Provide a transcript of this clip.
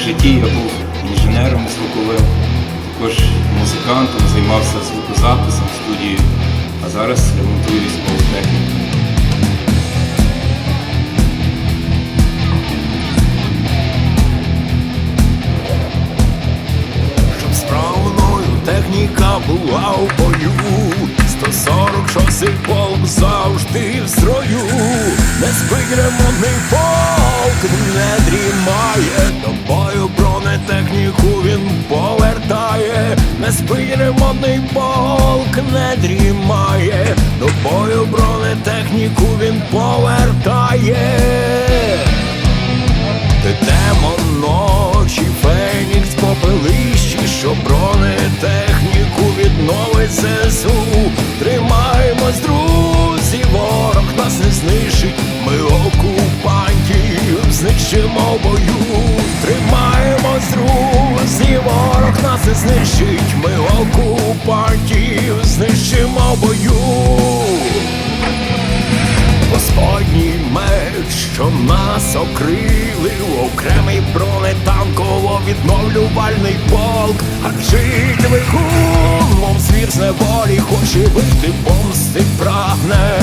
житті я був інженером звуковим, також музикантом, займався звукозаписом в студії, а зараз ремонтую військову техніку. Щоб справною техніка була у бою 146 полк завжди в строю Не спить ремонтний полк, не дрімає Не ремонтний полк, не дрімає До бою бронетехніку він повертає ти демон ночі, фенікс попелищі, що бронетехніку відновить ЗСУ. Тримаємось, друзі, ворог нас не знищить. Ми окупантів знищимо бою. Тримаємось, друзі, ворог знищить. Ми окупантів знищимо бою. Господній меч, що нас окрили, окремий бронетанково-відновлювальний полк, адже двигун, мов звір з неволі, хоче бити помсти прагне.